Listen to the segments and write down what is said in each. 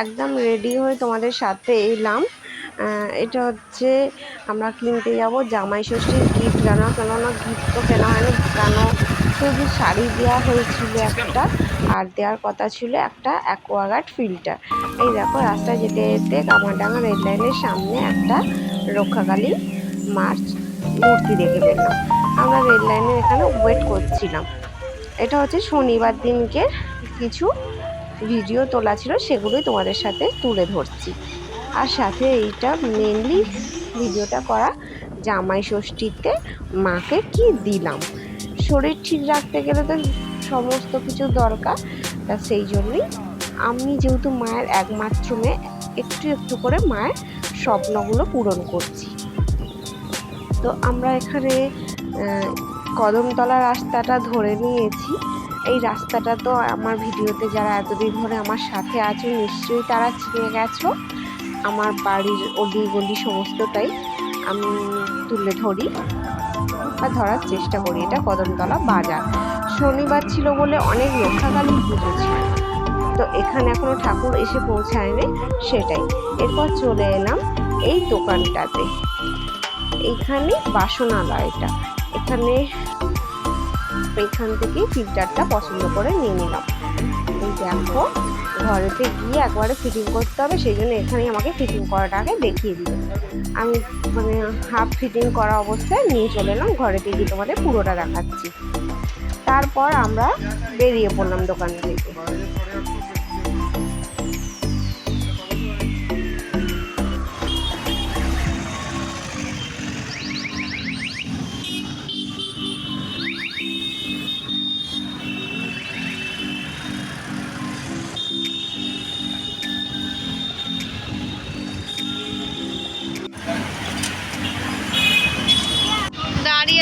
একদম রেডি হয়ে তোমাদের সাথে এলাম। এটা হচ্ছে আমরা কিনতে যাব জামাই ষষ্ঠীর গিফট কেন কেননা গিফট তো কেনা হয়নি কেন শুধু শাড়ি দেওয়া হয়েছিল একটা আর দেওয়ার কথা ছিল একটা অ্যাকোয়াগার্ড ফিল্টার। এই দেখো রাস্তায় যেতে যেতে কামারডাঙ্গা রেল লাইনের সামনে একটা রক্ষাকালী মার্চ মূর্তি দেখে পেলাম আমরা রেল লাইনের এখানে ওয়েট করছিলাম। এটা হচ্ছে শনিবার দিনকে কিছু ভিডিও তোলা ছিল, সেগুলোই তোমাদের সাথে তুলে ধরছি। আর সাথে এইটা মেনলি ভিডিওটা করা জামাই ষষ্ঠীতে মাকে কি দিলাম? শরীর ঠিক রাখতে গেলে তো সমস্ত কিছু দরকার, তা সেই জন্যই আমি যেহেতু মায়ের একমাত্র মেয়ে, একটু একটু করে মায়ের স্বপ্নগুলো পূরণ করছি। তো আমরা এখানে কদমতলা রাস্তাটা ধরে নিয়েছি। এই রাস্তাটা তো আমার ভিডিওতে যারা এতদিন ধরে আমার সাথে আছে, নিশ্চয়ই তারা চিনে গেছো। আমার বাড়ির অলি গলি সমস্তটাই আমি তুলে ধরি বা ধরার চেষ্টা করি। এটা কদমতলা বাজার। শনিবার ছিল বলে অনেক রক্ষাকালীন পুজো ছিল। তো এখানে এখনও ঠাকুর এসে পৌঁছায়নি, সেটাই। এরপর চলে এলাম এই দোকানটাতে। এইখানে বাসনালয়টা। এখানে এখান থেকে ফিল্টারটা পছন্দ করে নিয়ে নিলাম। এই দেখো, ঘরেতে গিয়ে একবারে ফিটিং করতে হবে, সেই জন্য এখানেই আমাকে ফিটিং করাটা আগে দেখিয়ে দিল। আমি মানে হাফ ফিটিং করা অবস্থায় নিয়ে চলে এলাম ঘরেতে গিয়ে তোমাদের পুরোটা দেখাচ্ছি। তারপর আমরা বেরিয়ে পড়লাম দোকান থেকে।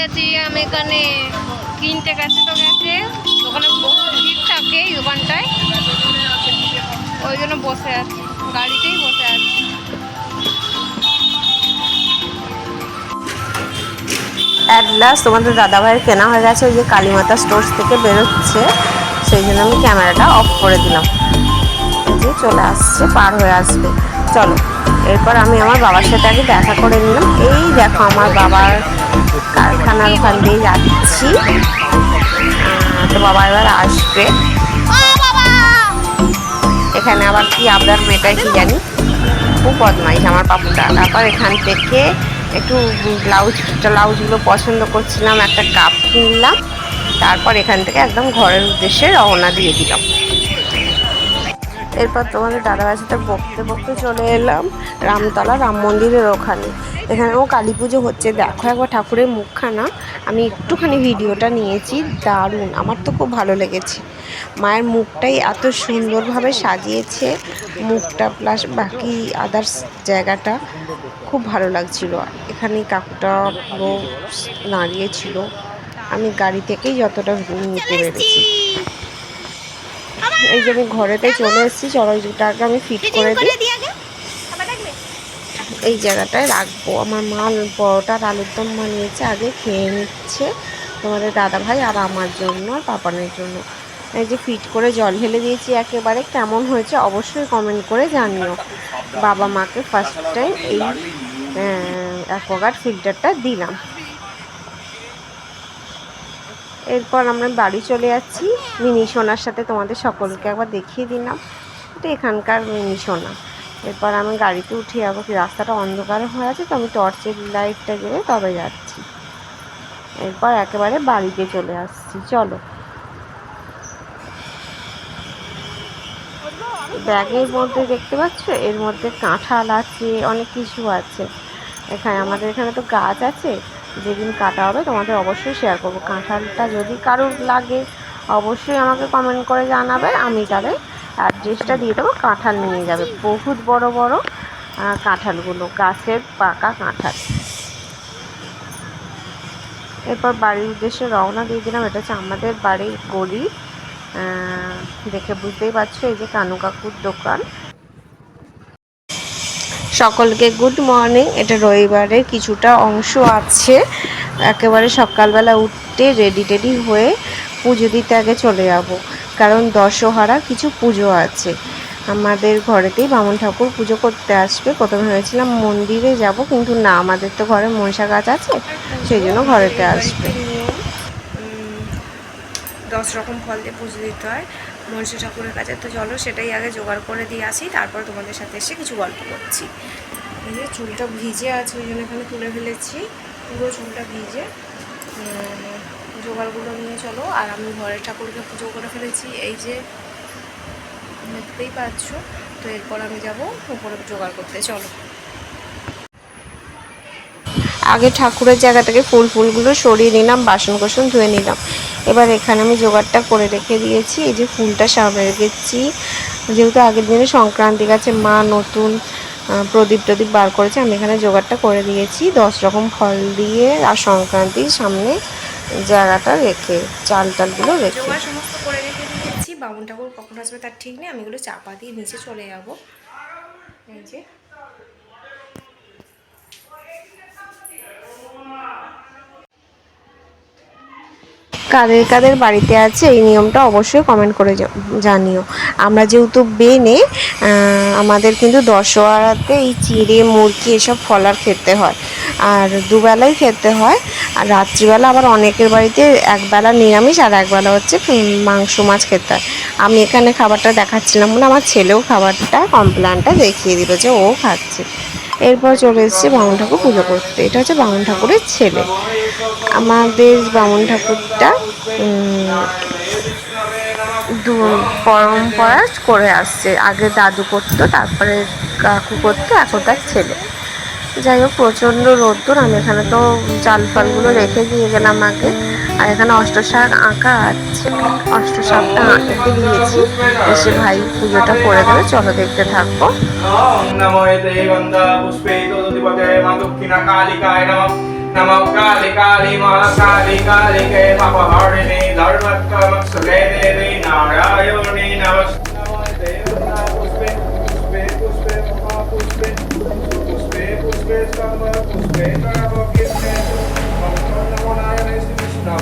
আছি আমি এখানে কিনতে গেছে তো গেছে। ওখানে ভিড় থাকে এই দোকানটায়। ওই জন্য বসে আছি। গাড়িতেই বসে আছি। অ্যাট লাস্ট তোমাদের দাদাভাইয়ের কেনা হয়ে গেছে ওই যে কালীমাতা স্টোর্স থেকে বেরোচ্ছে। সেই জন্য আমি ক্যামেরাটা অফ করে দিলাম। যে চলে আসছে, পার হয়ে আসবে। চলো, এরপর আমি আমার বাবার সাথে আগে দেখা করে নিলাম। এই দেখো আমার বাবার কারখানার ওখান দিয়ে যাচ্ছি। তো বাবা এবার আসবে। এখানে আবার কি আপনার মেটায় কি জানি? খুব বদমাইশ আমার পাপুটা। তারপর এখান থেকে একটু ব্লাউজ ব্লাউজগুলো পছন্দ করছিলাম, একটা কাপ কিনলাম। তারপর এখান থেকে একদম ঘরের উদ্দেশ্যে রওনা দিয়ে দিলাম। এরপর তোমাদের দাদাভাইয়ের সাথে বকতে বকতে চলে এলাম রামতলা, রাম মন্দিরের ওখানে। এখানেও কালী পুজো হচ্ছে। দেখো একবার ঠাকুরের মুখখানা। আমি একটুখানি ভিডিওটা নিয়েছি। দারুণ। আমার তো খুব ভালো লেগেছে। মায়ের মুখটাই এত সুন্দরভাবে সাজিয়েছে। মুখটা প্লাস বাকি আদার্স জায়গাটা খুব ভালো লাগছিল। এখানে কাকুটা পুরো দাঁড়িয়েছিল আমি গাড়ি থেকেই যতটা নিতে পেরেছি। এই যে আমি ঘরেতে চলে এসেছি চলো ওইটাকে আমি ফিট করে দিই। এই জায়গাটায় রাখব। আমার মা পরোটার আলুর দম বানিয়েছে আগে খেয়ে নিচ্ছে তোমাদের দাদা ভাই আর আমার জন্য আর পাপানের জন্য। এই যে ফিট করে জল ঢেলে দিয়েছি একেবারে। কেমন হয়েছে অবশ্যই কমেন্ট করে জানিও। বাবা মাকে ফার্স্ট টাইম এই অ্যাকোয়াগার্ড ফিল্টারটা দিলাম। এরপর আমরা বাড়ি চলে যাচ্ছি। মিনি সোনার সাথে তোমাদের সকলকে একবার দেখিয়ে দিলাম। এটা এখানকার মিনি সোনা। এরপর আমি গাড়িতে উঠে যাব কি রাস্তাটা অন্ধকার হয়ে আছে, তো আমি টর্চের লাইটটা গেলে তবে যাচ্ছি। এরপর একেবারে বাড়িতে চলে আসছি, চলো। ব্যাগের মধ্যে দেখতে পাচ্ছ? এর মধ্যে কাঁঠাল আছে, অনেক কিছু আছে। এখানে আমাদের এখানে তো গাছ আছে। যেদিন কাটা হবে তোমাদের অবশ্যই শেয়ার করব। কাঁঠালটা যদি কারোর লাগে, অবশ্যই আমাকে কমেন্ট করে জানাবে, আমি তাহলে অ্যাড্রেসটা দিয়ে দেবো, কাঁঠাল নিয়ে যাবে। বহুত বড় বড় কাঁঠালগুলো, গাছের পাকা কাঁঠাল। এরপর বাড়ির উদ্দেশ্যে রওনা দিয়ে দিলাম, এটা হচ্ছে আমাদের বাড়ির গলি। দেখে বুঝতেই পারছ, এই যে কানু কাকুর দোকান। সকলকে গুড মর্নিং এটা রবিবারের কিছুটা অংশ আছে। একেবারে সকালবেলা উঠতে রেডি টেডি হয়ে পুজো দিতে আগে চলে যাব। কারণ দশহারা কিছু পুজো আছে। আমাদের ঘরেতেই বামুন ঠাকুর পুজো করতে আসবে। প্রথমে ভেবেছিলাম মন্দিরে যাব, কিন্তু না, আমাদের তো ঘরে মনসা গাছ আছে, সেই জন্য ঘরেতে আসবে। দশ রকম ফল দিয়ে পুজো দিতে হয়। মনসা ঠাকুরের কাছে তো চলো সেটাই আগে জোগাড় করে দিয়ে আসি, তারপর তোমাদের সাথে এসে কিছু গল্প করছি। এই যে চুলটা ভিজে আছে, ওই জন্য এখানে তুলে ফেলেছি। পুরো চুলটা ভিজে। জোগাড়গুলো নিয়ে চলো। আর আমি ঘরের ঠাকুরকে পুজো করে ফেলেছি। এই যে দেখতেই পাচ্ছ, তো এরপর আমি যাব উপরে জোগাড় করতে। চলো। আগে ঠাকুরের জায়গা থেকে ফুল ফুলগুলো সরিয়ে নিলাম বাসন কোসন ধুয়ে নিলাম। এবার এখানে আমি জোগাড়টা করে রেখে দিয়েছি। এই যে ফুলটা সামনে রেখেছি যেহেতু আগের দিনে সংক্রান্তি গেছে, মা নতুন প্রদীপ টদীপ বার করেছে, আমি এখানে জোগাড়টা করে দিয়েছি। দশ রকম ফল দিয়ে আর সংক্রান্তির সামনে জায়গাটা রেখে, চাল টালগুলো রেখে। সমস্ত করে রেখে দিয়েছি। বামুন ঠাকুর কখন আসবে তার ঠিক নেই, আমি এগুলো চাপা দিয়ে নিচে চলে যাব। এই যে কাদের কাদের বাড়িতে আছে এই নিয়মটা অবশ্যই কমেন্ট করে জানিও। আমরা যেহেতু বেনে আমাদের কিন্তু দশহরাতে এই চিড়ে, মুরগি এসব ফলার খেতে হয়। আর দুবেলাই খেতে হয়, আর রাত্রিবেলা আবার অনেকের বাড়িতে একবেলা নিরামিষ আর একবেলা হচ্ছে মাংস মাছ খেতে হয়। আমি এখানে খাবারটা দেখাচ্ছিলাম বলে আমার ছেলেও খাবারটা কমপ্লেনটা দেখিয়ে দিল যে ও খাচ্ছে। এরপর চলে এসেছে বামুন ঠাকুর পুজো করতে। এটা হচ্ছে বামুন ঠাকুরের ছেলে। আমাদের বামুন ঠাকুরটা পরম্পরা করে আসছে। আগে দাদু করতো, তারপরে কাকু করতো, এখন তার ছেলে। যাই হোক, প্রচণ্ড রোদ্দুর। আমি এখানে তো চাল ফালগুলো রেখে দিয়ে গেলাম আগে। আর এখানে অষ্টশাক আঁকা আছে অষ্টশাকটা আঁকতে দিয়েছি এসে ভাই পুজোটা করে দেবে চলো দেখতে থাকবো ॐ नमो एते गन्धा पुष्पे तोदिपते मा दक्षिण कालिकाय नमः नमो कालिकाली महाकाली कालिके पापहारिणे धर्मत्वमक्षते देवी नारायणे नमः नमो एते गन्धा पुष्पे पुष्पे पुष्पे महापुष्पे पुष्पे पुष्पे सर्व पुष्पे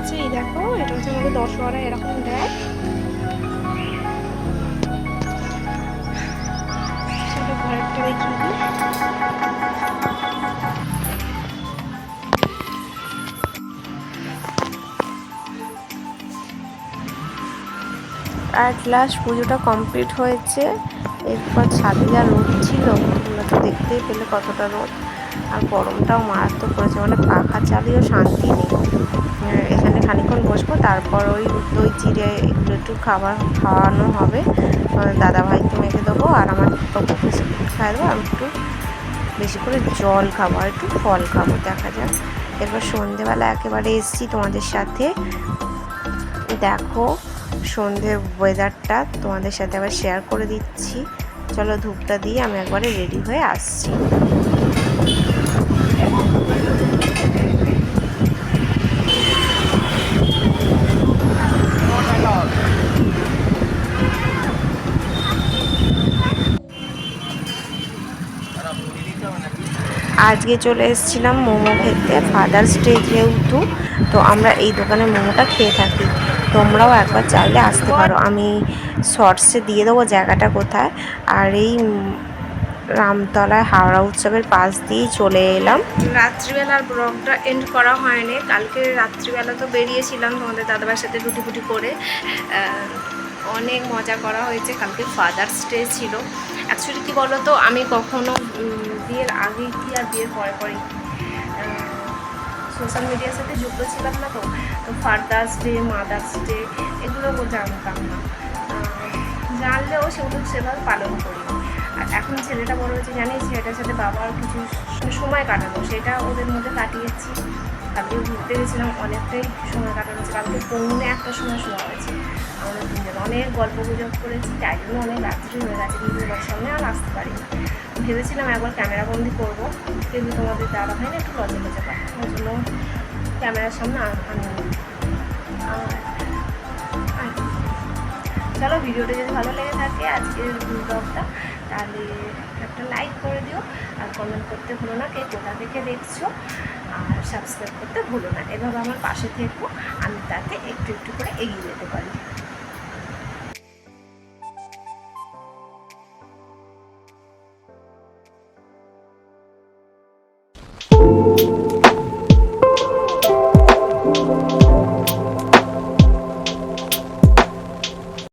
হয়ে গেছে এই দেখো, এটা হচ্ছে আমাদের দশহরা, এরকম দেয়। অ্যাট লাস্ট পুজোটা কমপ্লিট হয়েছে। এরপর ছাদে যা রোদ ছিল, তোমরা তো দেখতেই পেলে কতটা রোদ। আর গরমটাও মারাত্মক পড়েছে মানে পাখা চালিয়েও শান্তি নেই। এখানে খানিক্ষণ বসবো, তারপর ওই দই চিড়ে একটু একটু খাবার খাওয়ানো হবে। দাদা ভাইকে মেখে দেবো আর আমার পপু খাই দেবো। আমি একটু বেশি করে জল খাব আর একটু ফল খাব, দেখা যাক। এরপর সন্ধেবেলা একেবারে এসছি তোমাদের সাথে। দেখো সন্ধ্যের ওয়েদারটা তোমাদের সাথে আবার শেয়ার করে দিচ্ছি। চলো ধূপটা দিয়ে আমি একবারে রেডি হয়ে আসছি। আজকে চলে এসেছিলাম মোমো খেতে ফাদার্স ডে যেহেতু, তো আমরা এই দোকানে মোমোটা খেয়ে থাকি। তোমরাও একবার চাইলে আসতে পারো। আমি শর্টসে দিয়ে দেবো জায়গাটা কোথায়। আর এই রামতলায় হাওড়া উৎসবের পাশ দিয়েই চলে এলাম। রাত্রিবেলার ব্লগটা এন্ড করা হয়নি। কালকে রাত্রিবেলা তো বেরিয়েছিলাম তোমাদের দাদাবার সাথে রুটি ফুটি করে অনেক মজা করা হয়েছে। কালকে ফাদার্স ডে ছিল। অ্যাকচুয়ালি কী বলো তো আমি কখনো বিয়ের আগে কি আর বিয়ের পরে পরে সোশ্যাল মিডিয়ার সাথে যুক্ত ছিলাম না তো তো ফাদার্স ডে, মাদার্স ডে, এগুলো জানতাম না। জানলেও সেগুলো সেভাবে পালন করি আর এখন ছেলেটা বড় হয়েছে জানি ছেলেটার সাথে বাবার কিছু সময় কাটানো, সেটা ওদের মধ্যে কাটিয়েছি। কালকে ঘুরতে গেছিলাম, অনেকটাই সময় কাটানো হয়েছে কালকে পৌনে একটা সময় শোয়া হয়েছে। অনেক গল্প গুজব করেছি, তাই জন্য অনেক রাত্রি হয়ে গেছে, কিন্তু এবার সামনে আর আসতে পারি না ভেবেছিলাম একবার ক্যামেরা বন্দি করব, কিন্তু তোমাদের দাদা হয় না একটু লজ্জা লজ্জা পায়। ওই জন্য ক্যামেরার সামনে আন- আনিনি আর আর চলো, ভিডিওটা যদি ভালো লেগে থাকে আজকের ব্লগটা তাহলে একটা লাইক করে দিও, আর কমেন্ট করতে ভুলো না কে কোথা থেকে দেখছ, আর সাবস্ক্রাইব করতে ভুলো না। এভাবে আমার পাশে থেকো, আমি তাতে একটু একটু করে এগিয়ে যেতে পারি।